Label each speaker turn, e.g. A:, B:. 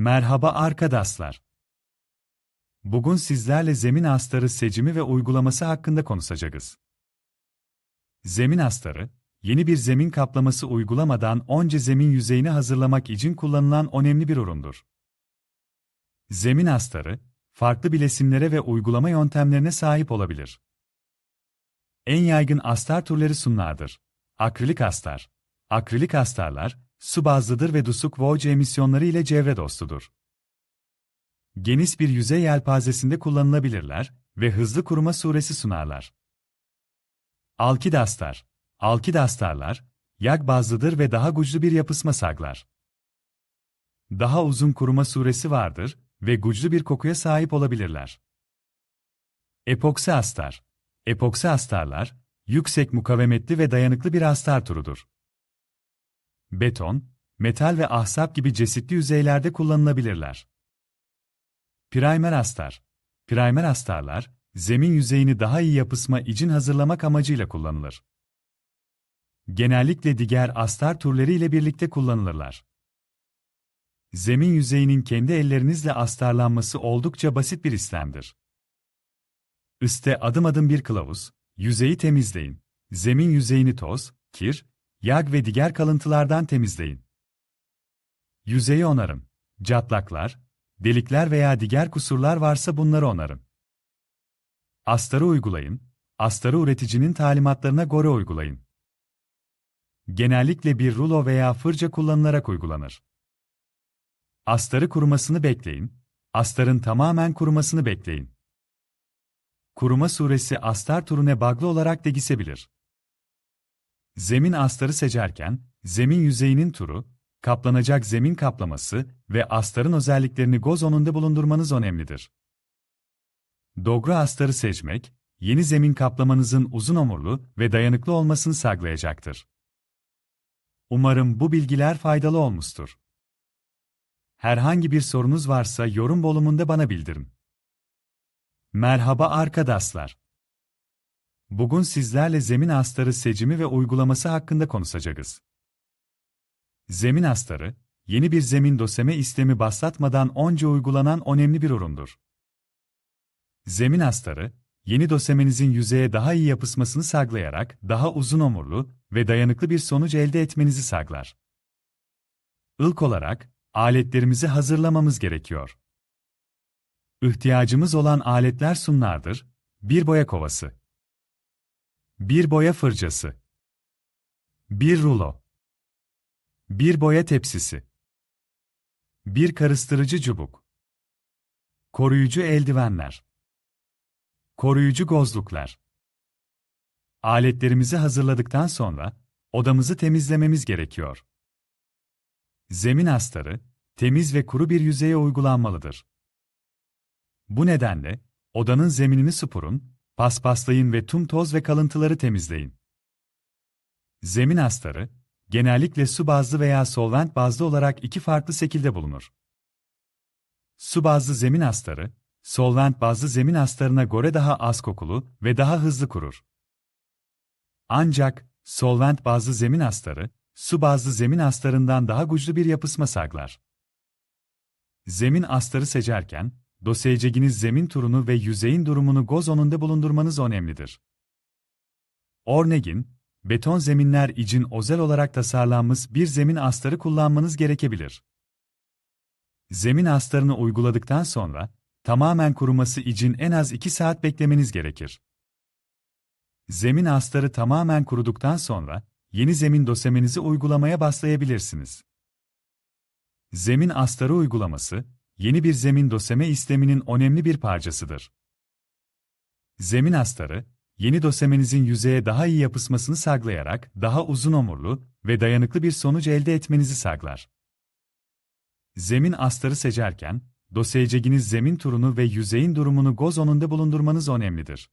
A: Merhaba arkadaşlar. Bugün sizlerle zemin astarı seçimi ve uygulaması hakkında konuşacağız. Zemin astarı, yeni bir zemin kaplaması uygulamadan önce zemin yüzeyini hazırlamak için kullanılan önemli bir üründür. Zemin astarı, farklı bilesimlere ve uygulama yöntemlerine sahip olabilir. En yaygın astar türleri şunlardır. Akrilik astar. Akrilik astarlar, su bazlıdır ve düşük VOC emisyonları ile çevre dostudur. Geniş bir yüzey yelpazesinde kullanılabilirler ve hızlı kuruma suresi sunarlar. Alkid astar. Alkid astarlar, yak bazlıdır ve daha güçlü bir yapısma saklar. Daha uzun kuruma suresi vardır ve güçlü bir kokuya sahip olabilirler. Epoksi astar. Epoksi astarlar, yüksek mukavemetli ve dayanıklı bir astar turudur. Beton, metal ve ahşap gibi cesitli yüzeylerde kullanılabilirler. Primer astar. Primer astarlar, zemin yüzeyini daha iyi yapısma için hazırlamak amacıyla kullanılır. Genellikle diğer astar türleri ile birlikte kullanılırlar. Zemin yüzeyinin kendi ellerinizle astarlanması oldukça basit bir işlemdir. Üste adım adım bir kılavuz, yüzeyi temizleyin. Zemin yüzeyini toz, kir, yağ ve diğer kalıntılardan temizleyin. Yüzeyi onarın. Catlaklar, delikler veya diğer kusurlar varsa bunları onarın. Astarı uygulayın. Astarı üreticinin talimatlarına göre uygulayın. Genellikle bir rulo veya fırça kullanılarak uygulanır. Astarı kurumasını bekleyin. Astarın tamamen kurumasını bekleyin. Kuruma suresi astar turune bağlı olarak değişebilir. Zemin astarı seçerken, zemin yüzeyinin turu, kaplanacak zemin kaplaması ve astarın özelliklerini göz önünde bulundurmanız önemlidir. Doğru astarı seçmek, yeni zemin kaplamanızın uzun ömürlü ve dayanıklı olmasını sağlayacaktır. Umarım bu bilgiler faydalı olmuştur. Herhangi bir sorunuz varsa yorum bölümünde bana bildirin. Merhaba arkadaşlar. Bugün sizlerle zemin astarı seçimi ve uygulaması hakkında konuşacağız. Zemin astarı, yeni bir zemin döşeme istemi başlatmadan önce uygulanan önemli bir üründür. Zemin astarı, yeni döşemenizin yüzeye daha iyi yapısmasını sağlayarak daha uzun ömürlü ve dayanıklı bir sonuç elde etmenizi sağlar. İlk olarak, aletlerimizi hazırlamamız gerekiyor. İhtiyacımız olan aletler sunlardır, bir boya kovası, bir boya fırçası, bir rulo, bir boya tepsisi, bir karıştırıcı çubuk, koruyucu eldivenler, koruyucu gozluklar. Aletlerimizi hazırladıktan sonra, odamızı temizlememiz gerekiyor. Zemin astarı, temiz ve kuru bir yüzeye uygulanmalıdır. Bu nedenle, odanın zeminini süpürün, paspaslayın ve tüm toz ve kalıntıları temizleyin. Zemin astarı, genellikle su bazlı veya solvent bazlı olarak iki farklı şekilde bulunur. Su bazlı zemin astarı, solvent bazlı zemin astarına göre daha az kokulu ve daha hızlı kurur. Ancak, solvent bazlı zemin astarı, su bazlı zemin astarından daha güçlü bir yapısma saklar. Zemin astarı seçerken, dosyaceginiz zemin turunu ve yüzeyin durumunu göz önünde bulundurmanız önemlidir. Örneğin, beton zeminler için özel olarak tasarlanmış bir zemin astarı kullanmanız gerekebilir. Zemin astarını uyguladıktan sonra, tamamen kuruması için en az 2 saat beklemeniz gerekir. Zemin astarı tamamen kuruduktan sonra, yeni zemin döşemenizi uygulamaya başlayabilirsiniz. Zemin astarı uygulaması, yeni bir zemin döşeme işleminin önemli bir parçasıdır. Zemin astarı, yeni döşemenizin yüzeye daha iyi yapısmasını sağlayarak daha uzun ömürlü ve dayanıklı bir sonuç elde etmenizi sağlar. Zemin astarı seçerken, dosyaceginiz zemin turunu ve yüzeyin durumunu göz önünde bulundurmanız önemlidir.